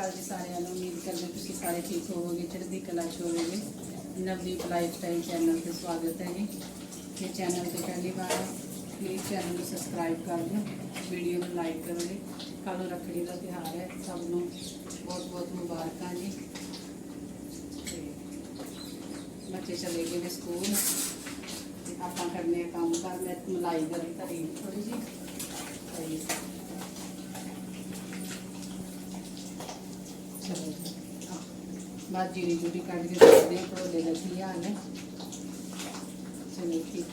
ਅਕਾਲ ਜੀ ਸਾਰਿਆਂ ਨੂੰ, ਉਮੀਦ ਕਰਦੇ ਹਾਂ ਤੁਸੀਂ ਸਾਰੇ ਠੀਕ ਹੋਵੋਗੇ, ਚੜ੍ਹਦੀ ਕਲਾ ਚ ਹੋਵੋਗੇ। ਨਵਦੀਪ ਲਾਈਫ ਸਟਾਈਲ ਚੈਨਲ ਤੇ ਸਵਾਗਤ ਹੈ ਜੀ। ਇਹ ਚੈਨਲ ਤੇ ਪਹਿਲੀ ਵਾਰ ਪਲੀਜ਼ ਚੈਨਲ ਨੂੰ ਸਬਸਕ੍ਰਾਈਬ ਕਰ ਦਿਓ ਵੀਡੀਓ ਨੂੰ ਲਾਈਕ ਕਰੋ ਜੀ। ਕੱਲ੍ਹ ਨੂੰ ਰੱਖੜੀ ਦਾ ਤਿਉਹਾਰ ਹੈ, ਸਭ ਨੂੰ ਬਹੁਤ ਬਹੁਤ ਮੁਬਾਰਕਾਂ ਜੀ। ਤੇ ਬੱਚੇ ਚਲੇ ਗਏ ਨੇ ਸਕੂਲ। ਆਪਾਂ ਕਰਨੇ ਕੰਮ ਕਰ ਮੈਂ ਮਲਾਈ ਦਾ ਵੀ ਧਰੀ ਥੋੜੀ ਜੀ ਤੇ ਚਲੋ ਜੀ। ਆਹ, ਬਾਅਦ ਜੀਰੀ ਜੂਰੀ ਕੱਢ ਕੇ ਦੇਖਦੇ ਹਾਂ ਭੜੋਲੇ ਦਾ ਕੀ ਹਾਲ ਹੈ। ਚਲੋ ਠੀਕ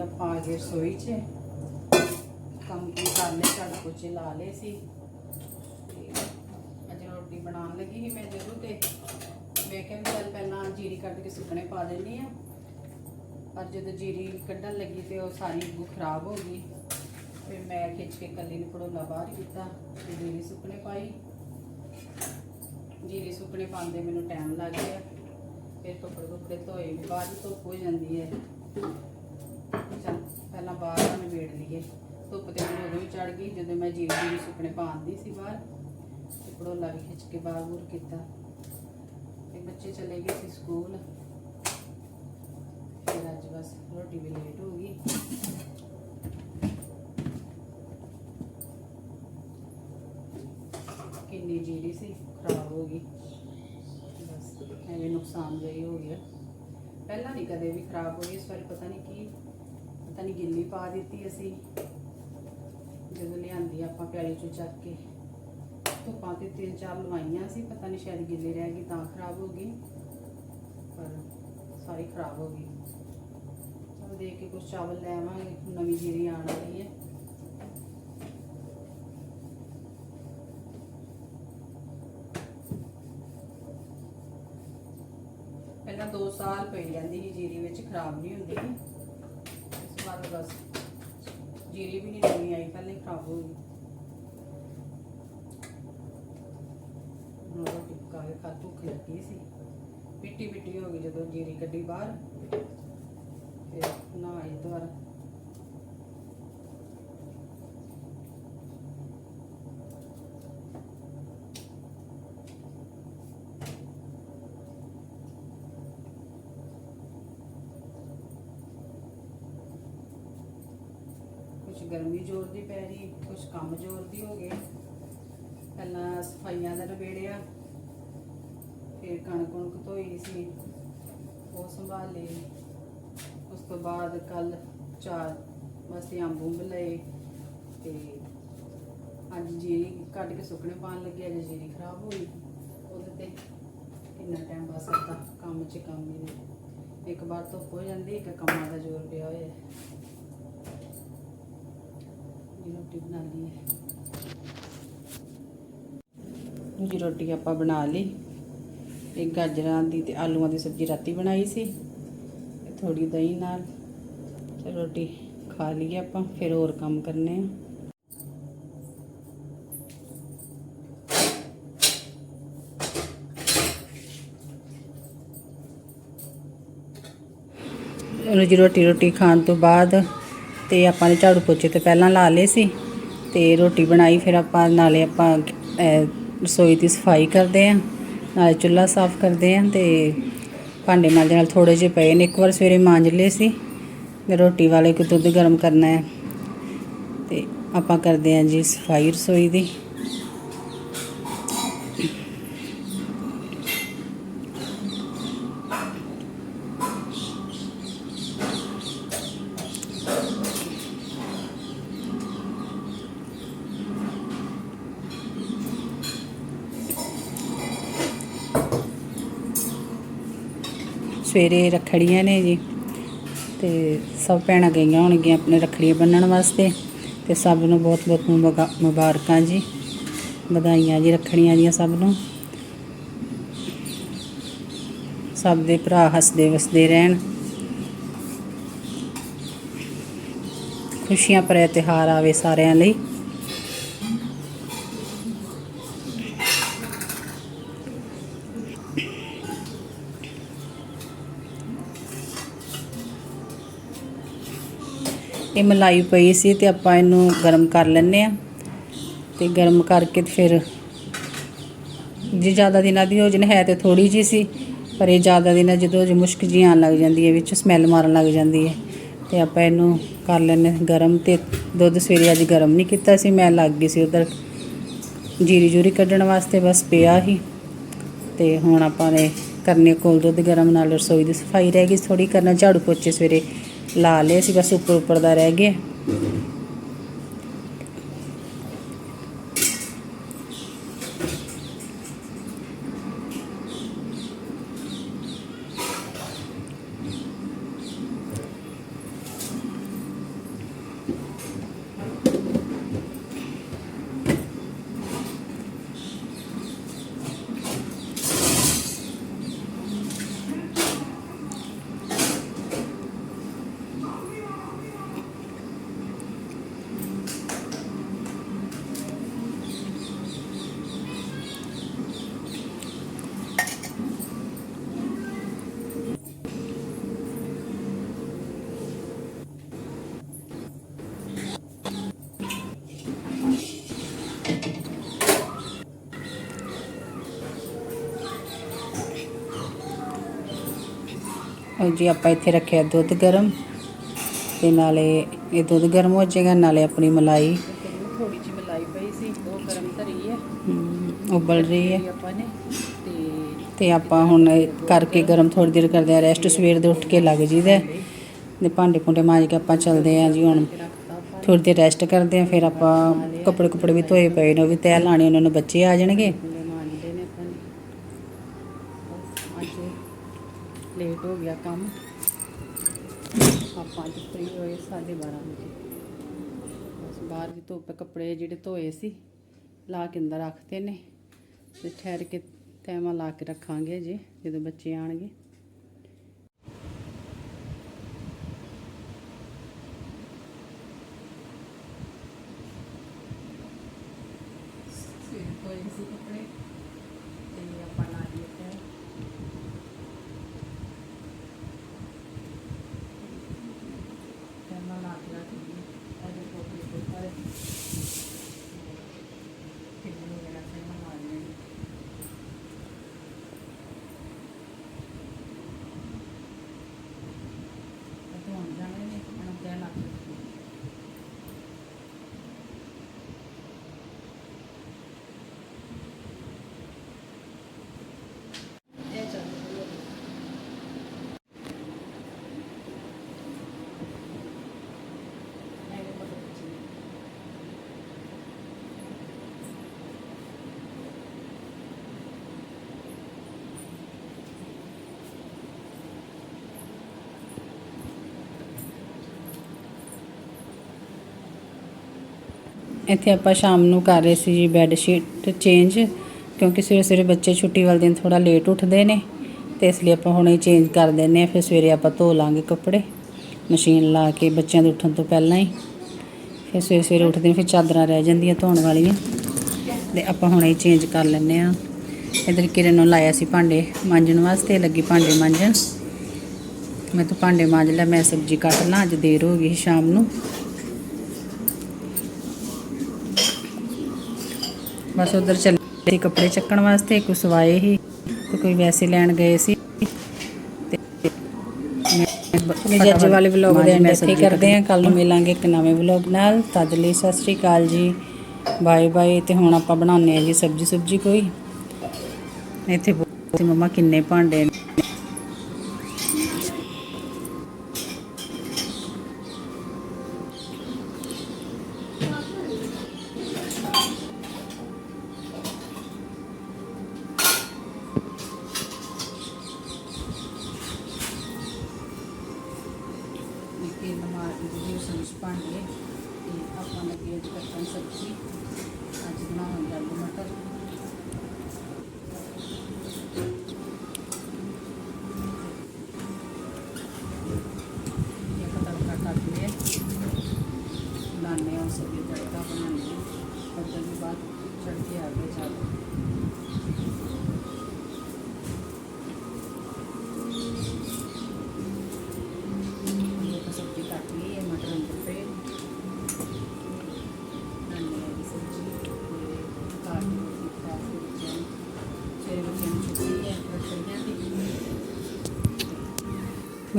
ਆਪਾਂ ਆ ਗਏ ਰਸੋਈ 'ਚ। ਕੰਮ ਕੀ ਕਰ ਲਏ ਪੋਚੇ ਲਾ ਲਏ ਸੀ। ਬਣਾਉਣ ਲੱਗੀ ਸੀ ਮੈਂ ਜਦੋਂ ਤੇ ਮੈਂ ਕਿਹਾ ਵੀ ਚੱਲ ਪਹਿਲਾਂ ਜੀਰੀ ਕੱਢ ਕੇ ਸੁੱਕਣੇ ਪਾ ਦਿੰਨੀ ਆ ਪਰ ਜਦੋਂ ਜੀਰੀ ਕੱਢਣ ਲੱਗੀ ਤੇ ਉਹ ਸਾਰੀ ਖਰਾਬ ਹੋ ਗਈ। ਫਿਰ ਮੈਂ ਖਿੱਚ ਕੇ ਕੱਲੀ ਨੂੰ ਪੜੋਲਾ ਬਾਹਰ ਕੀਤਾ ਤੇ ਜੀਰੀ ਸੁੱਕਣੇ ਪਾਈ। ਜੀਰੀ ਸੁੱਕਣੇ ਪਾਉਂਦੇ ਮੈਨੂੰ ਟਾਈਮ ਲੱਗ ਗਿਆ। ਫਿਰ ਕੱਪੜੇ ਕੁੱਪੜੇ ਧੋਏ ਬਾਅਦ 'ਚ ਧੁੱਪ ਹੋ ਜਾਂਦੀ ਹੈ। ਚੱਲ ਪਹਿਲਾਂ ਬਾਹਰ ਦਾ ਨਿਬੇੜ ਲਈਏ। ਧੁੱਪ ਤੇ ਮੈਨੂੰ ਉਦੋਂ ਹੀ ਚੜ ਗਈ ਜਦੋਂ ਮੈਂ ਜੀਰੀ ਜੀਰੀ ਸੁੱਕਣੇ ਪਾਉਂਦੀ ਸੀ ਬਾਹਰ। ਪੜੋਲਾ ਵੀ ਖਿੱਚ ਕੇ ਬਾਹਰ ਬੂਰ ਕੀਤਾ। ਤੇ ਬੱਚੇ ਚਲੇ ਗਏ ਸੀ ਸਕੂਲ। ਫਿਰ ਅੱਜ ਬਸ ਰੋਟੀ ਵੀ ਲੇਟ ਹੋ ਗਈ। ਕਿੰਨੀ ਜਿਹੜੀ ਸੀ, ਖਰਾਬ ਹੋ ਗਈ। ਬਸ ਐਵੇਂ ਨੁਕਸਾਨ ਜਿਹੀ ਹੋ ਗਿਆ। ਪਹਿਲਾਂ ਨਹੀਂ ਕਦੇ ਵੀ ਖਰਾਬ ਹੋਈ, ਇਸ ਵਾਰ ਪਤਾ ਨਹੀਂ ਕੀ, ਪਤਾ ਨਹੀਂ ਗਿੱਲੀ ਪਾ ਦਿੱਤੀ ਅਸੀਂ। ਜਦੋਂ ਲਿਆਂਦੀ ਆਪਾਂ ਪਿਆਲੀ ਚੋਂ ਚੱਕ ਕੇ। ਧੁੱਪਾਂ ਤੇ ਤਿੰਨ ਚਾਰ ਲਵਾਈਆਂ ਸੀ, ਪਤਾ ਨਹੀਂ ਸ਼ਾਇਦ ਗਿੱਲੇ ਰਹਿ ਗਈ ਤਾਂ ਖਰਾਬ ਹੋ ਗਈ। ਪਰ ਸਾਰੀ ਖਰਾਬ ਹੋ ਗਈ। ਚਲ ਦੇਖ ਕੇ ਕੁਝ ਚਾਵਲ ਲੈ ਆਵਾਂਗੇ, ਨਵੀਂ ਜੀਰੀ ਆਣ ਵਾਲੀ ਹੈ। ਪਹਿਲਾਂ 2 ਸਾਲ ਪਈ ਜਾਂਦੀ ਸੀ ਜੀਰੀ ਵਿੱਚ, ਖਰਾਬ ਨਹੀਂ ਹੁੰਦੀ ਇਸ ਵਾਰ ਬਸ ਜੀਰੀ ਵੀ ਨਹੀਂ ਨਵੀਂ ਆਈ, ਪਹਿਲਾਂ ਹੀ ਖਰਾਬ ਹੋ ਗਈ। ਹੁਣ ਖਾ ਭੁੱਖ ਲੱਗੀ ਸੀ। ਪਿੱਟੀ ਪਿੱਟੀ ਹੋ ਗਈ ਜਦੋਂ ਜੀਰੀ ਕੱਢੀ ਬਾਹਰ। ਫਿਰ ਨਹਾਈ ਦੁਬਾਰਾ। ਕੁਝ ਗਰਮੀ ਜ਼ੋਰ ਦੀ ਪੈ ਰਹੀ ਕੁਝ ਕੰਮ ਜ਼ੋਰ ਦੀ ਹੋ ਗਏ। ਪਹਿਲਾਂ ਸਫਾਈਆਂ ਦਾ ਨਿਬੇੜਿਆ। ਫਿਰ ਕਣਕ ਕੁਣਕ ਧੋਈ ਸੀ, ਉਹ ਸੰਭਾਲ। ਲਈ ਉਸ ਤੋਂ ਬਾਅਦ ਕੱਲ ਚਾਰ ਵਾਸਤੇ ਅੰਬ ਅੰਬ ਲਏ ਤੇ ਅੱਜ ਜੀਰੀ ਕੱਢ ਕੇ ਸੁੱਕਣੇ ਪਾਣ ਲੱਗੇ, ਅੱਜ ਜੀਰੀ ਖਰਾਬ ਹੋਈ। ਉਹਦੇ ਤੇ ਕਿੰਨਾ ਟਾਈਮ ਬਸ ਸਕਦਾ ਕੰਮ 'ਚ ਕੰਮ ਹੀ ਇੱਕ ਵਾਰ ਧੁੱਪ ਹੋ ਜਾਂਦੀ, ਇੱਕ ਕੰਮਾਂ ਦਾ ਜ਼ੋਰ ਪਿਆ ਹੋਇਆ। ਜੀ ਰੋਟੀ ਬਣਾ ਲਈ ਹੈ। ਜੀ, ਰੋਟੀ ਆਪਾਂ ਬਣਾ ਲਈ। ਇੱਕ ਗਾਜਰਾਂ ਦੀ ਤੇ ਆਲੂਆਂ ਦੀ ਸਬਜ਼ੀ ਰਾਤੀ ਬਣਾਈ ਸੀ ਤੇ ਥੋੜੀ ਦਹੀਂ ਨਾਲ। ਤੇ ਰੋਟੀ ਖਾ ਲਈਏ ਆਪਾਂ, ਫਿਰ ਹੋਰ ਕੰਮ ਕਰਨੇ ਆ। ਉਹਨੂੰ ਜੀ ਰੋਟੀ ਰੋਟੀ ਖਾਣ ਤੋਂ ਬਾਅਦ ਤੇ ਆਪਾਂ ਨੇ ਝਾੜੂ ਪੋਚੇ ਤੇ ਪਹਿਲਾਂ ਲਾ ਲਏ ਸੀ ਤੇ ਰੋਟੀ ਬਣਾਈ, ਫਿਰ ਆਪਾਂ ਨਾਲੇ ਆਪਾਂ ਰਸੋਈ ਦੀ ਸਫ਼ਾਈ ਕਰਦੇ ਆਂ। ਨਾਲੇ ਚੁੱਲ੍ਹਾ ਸਾਫ਼ ਕਰਦੇ ਆਂ ਤੇ ਭਾਂਡੇ ਮਾਂਜਣ ਨਾਲ ਥੋੜੇ ਜਿਹੇ ਪਏ ਨੇ। ਇੱਕ ਵਾਰ ਸਵੇਰੇ ਮਾਂਜ ਲਏ ਸੀ। ਤੇ ਰੋਟੀ ਵਾਲੇ ਕੋ ਦੁੱਧ ਗਰਮ ਕਰਨਾ ਹੈ। ਤੇ ਆਪਾਂ ਕਰਦੇ ਆਂ ਜੀ ਸਫ਼ਾਈ ਰਸੋਈ ਦੀ। ਸਵੇਰੇ ਰੱਖੜੀਆਂ ਨੇ ਜੀ ਤੇ ਸਭ ਭੈਣਾਂ ਗਈਆਂ ਹੋਣਗੀਆਂ ਆਪਣੇ ਰੱਖੜੀਆਂ ਬੰਨਣ ਵਾਸਤੇ ਤੇ ਸਭ ਨੂੰ ਬਹੁਤ ਬਹੁਤ ਮੁਬਾਰਕਾਂ ਜੀ, ਵਧਾਈਆਂ ਜੀ ਰੱਖੜੀਆਂ ਦੀਆਂ ਸਭ ਨੂੰ। ਸਭ ਦੇ ਭਰਾ ਹੱਸਦੇ ਵਸਦੇ ਰਹਿਣ। ਖੁਸ਼ੀਆਂ ਭਰਿਆ ਤਿਉਹਾਰ ਆਵੇ ਸਾਰਿਆਂ ਲਈ। ਇਹ ਮਲਾਈ ਪਈ ਸੀ ਤੇ ਆਪਾਂ ਇਹਨੂੰ ਗਰਮ ਕਰ ਲੈਂਦੇ ਆ ਤੇ ਗਰਮ ਕਰਕੇ ਫਿਰ ਜੇ ਜ਼ਿਆਦਾ ਦਿਨਾਂ ਦੀ ਹੋਜਨ ਹੈ ਤੇ ਥੋੜੀ ਜੀ ਸੀ, ਪਰ ਇਹ ਜ਼ਿਆਦਾ ਦਿਨਾਂ ਜਦੋਂ ਜੇ ਮੁਸ਼ਕ ਜੀ ਆਉਣ ਲੱਗ ਜਾਂਦੀ ਹੈ, ਵਿੱਚ ਸਮੈਲ ਮਾਰਨ ਲੱਗ ਜਾਂਦੀ ਹੈ। ਤੇ ਆਪਾਂ ਇਹਨੂੰ ਕਰ ਲੈਂਦੇ ਹਾਂ ਗਰਮ ਤੇ ਦੁੱਧ ਸਵੇਰੇ ਅੱਜ ਗਰਮ ਨਹੀਂ ਕੀਤਾ ਸੀ, ਮੈਂ ਲੱਗ ਗਈ ਸੀ ਉਧਰ ਜੀਰੀ ਜੂਰੀ ਕੱਢਣ ਵਾਸਤੇ, ਬਸ ਪਿਆ ਹੀ। ਤੇ ਹੁਣ ਆਪਾਂ ਨੇ ਕਰਨੇ ਕੋਲ ਦੁੱਧ ਗਰਮ, ਨਾਲ ਰਸੋਈ ਦੀ ਸਫ਼ਾਈ ਰਹਿ ਗਈ ਥੋੜੀ ਕਰਨਾ ਝਾੜੂ ਪੋਚੇ ਸਵੇਰੇ। ਲਾ ਲਏ ਸੀ ਬਸ ਉੱਪਰ ਉੱਪਰ ਦਾ ਰਹਿ ਗਿਆ ਉਹ ਜੀ ਆਪਾਂ ਇੱਥੇ ਰੱਖਿਆ ਦੁੱਧ ਗਰਮ ਤੇ ਨਾਲੇ ਇਹ ਦੁੱਧ ਗਰਮ ਹੋ ਜਾਏਗਾ ਨਾਲੇ ਆਪਣੀ ਮਲਾਈ। ਥੋੜੀ ਜਿਹੀ ਮਲਾਈ ਪਈ ਸੀ ਉਹ ਗਰਮ ਧਰੀ ਹੈ। ਉਬਲ ਰਹੀ ਹੈ। ਆਪਾਂ ਨੇ ਤੇ ਤੇ ਆਪਾਂ ਹੁਣ ਕਰਕੇ ਗਰਮ ਥੋੜੀ ਦੇਰ ਕਰਦੇ ਆ ਰੈਸਟ ਸਵੇਰ ਦੇ ਉੱਠ ਕੇ ਲੱਗ ਜੀਦਾ। ਤੇ ਭਾਂਡੇ ਭੁੰਡੇ ਮਾਂਜ ਕੇ ਆਪਾਂ ਚੱਲਦੇ ਆ ਜੀ ਹੁਣ। ਥੋੜੀ ਦੇਰ ਰੈਸਟ ਕਰਦੇ ਆ ਫਿਰ ਆਪਾਂ ਕੱਪੜੇ ਕੁਪੜੇ ਵੀ ਧੋਏ ਪਏ ਨੇ ਉਹ ਵੀ ਤੈਅ ਲਾਣੇ ਉਹਨਾਂ ਨੂੰ ਬੱਚੇ ਆ ਜਾਣਗੇ ਮੁੰਡੇ ਮਾਂਜਦੇ ਨੇ ਆਪਾਂ ਨੇ ਬਸ ਅੱਜ ਹੋ ਗਿਆ ਕੰਮ। ਆਪਾਂ ਅੱਜ ਫ੍ਰੀ ਹੋਏ 12:30 ਵਜੇ। ਬਸ ਬਾਹਰ ਦੀ ਧੁੱਪ ਕੱਪੜੇ ਜਿਹੜੇ ਧੋਏ ਸੀ, ਲਾ ਕੇ ਅੰਦਰ ਰੱਖਤੇ ਨੇ ਤੇ ਠਹਿਰ ਕੇ ਤੈਮਾ ਲਾ ਕੇ ਰੱਖਾਂਗੇ ਜੇ ਜਦੋਂ ਬੱਚੇ ਆਣਗੇ ਸਵੇਰ ਧੋਏ ਕੱਪੜੇ ਤੇ ਆਪਾਂ ਲਾ ਲਏ ਤੇ ਤੈਮਾ ਲਾ ਕੇ ਰੱਖਾਂਗੇ ਅਜੇ ਕੋਪਰੇ ਕੋਲ ਪਰ ਕਿੰਨੇ ਵਗੈਰਾ ਤੈਮਾ ਲਾ ਲਏ ਤੇ ਹੁਣ ਜਾਣੇ ਨੇ ਹੁਣ ਤੇ ਲੱਗ ਇਹ ਚੱਲ ਮੇਰੇ ਕੋਲ ਬੱਚੇ ਇੱਥੇ ਆਪਾਂ ਸ਼ਾਮ ਨੂੰ ਕਰ ਰਹੇ ਸੀ ਜੀ ਬੈੱਡ ਸ਼ੀਟ ਚੇਂਜ ਕਿਉਂਕਿ ਸਵੇਰੇ ਸਵੇਰੇ ਬੱਚੇ ਛੁੱਟੀ ਵਾਲੇ ਦਿਨ ਥੋੜਾ ਲੇਟ ਉੱਠਦੇ ਨੇ, ਤੇ ਇਸ ਲਈ ਆਪਾਂ ਹੁਣੇ ਚੇਂਜ ਕਰ ਦਿੰਨੇ ਆ ਫਿਰ ਸਵੇਰੇ ਆਪਾਂ ਧੋ ਲਾਂਗੇ ਕੱਪੜੇ ਮਸ਼ੀਨ ਲਾ ਕੇ ਬੱਚਿਆਂ ਦੇ ਉੱਠਣ ਤੋਂ ਪਹਿਲਾਂ ਹੀ। ਫਿਰ ਸਵੇਰੇ ਸਵੇਰੇ ਉੱਠਦੇ ਨੇ, ਫਿਰ ਚਾਦਰਾਂ ਰਹਿ ਜਾਂਦੀਆਂ ਧੋਣ ਵਾਲੀਆਂ। ਤੇ ਆਪਾਂ ਹੁਣੇ ਹੀ ਚੇਂਜ ਕਰ ਲੈਂਦੇ ਆ ਇਧਰ ਕਿਰਨ ਨੂੰ ਲਾਇਆ ਸੀ ਭਾਂਡੇ ਮਾਂਜਣ ਵਾਸਤੇ, ਲੱਗੀ ਭਾਂਡੇ ਮਾਂਜਣ। ਮੈਂ ਤਾਂ ਭਾਂਡੇ ਮਾਂਜ ਲਿਆ ਮੈਂ ਸਬਜ਼ੀ ਕੱਟ ਲਾਂ, ਅੱਜ ਦੇਰ ਹੋ ਗਈ ਸੀ ਸ਼ਾਮ ਨੂੰ। ਬਸ ਉਧਰ ਚੱਲੇ ਕੱਪੜੇ ਚੱਕਣ ਵਾਸਤੇ, ਕੋਈ ਸਵਾਏ ਹੀ, ਤੇ ਕੋਈ ਵੈਸੇ ਲੈਣ ਗਏ ਸੀ। ਤੇ ਅੱਜ ਵਾਲੇ ਵਲੌਗ ਦੇ ਐਂਡ ਇੱਥੇ ਕਰਦੇ ਹਾਂ। ਕੱਲ ਨੂੰ ਮਿਲਾਂਗੇ ਇੱਕ ਨਵੇਂ ਵਲੌਗ ਨਾਲ। ਤਦ ਲਈ ਸਤਿ ਸ੍ਰੀ ਅਕਾਲ ਜੀ। Bye bye. ਤੇ ਹੁਣ ਆਪਾਂ ਬਣਾਉਂਦੇ ਆ ਜੀ ਸਬਜੀ ਸੁਬਜੀ ਕੋਈ। ਇੱਥੇ ਬਹੁਤ ਮੰਮਾ ਕਿੰਨੇ ਭਾਂਡੇ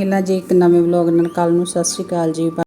ਮਿਲਾਂ ਜੀ ਇੱਕ ਨਵੇਂ ਵਲੌਗ ਨਾਲ। ਕੱਲ ਨੂੰ ਸਤਿ ਸ਼੍ਰੀ ਅਕਾਲ ਜੀ।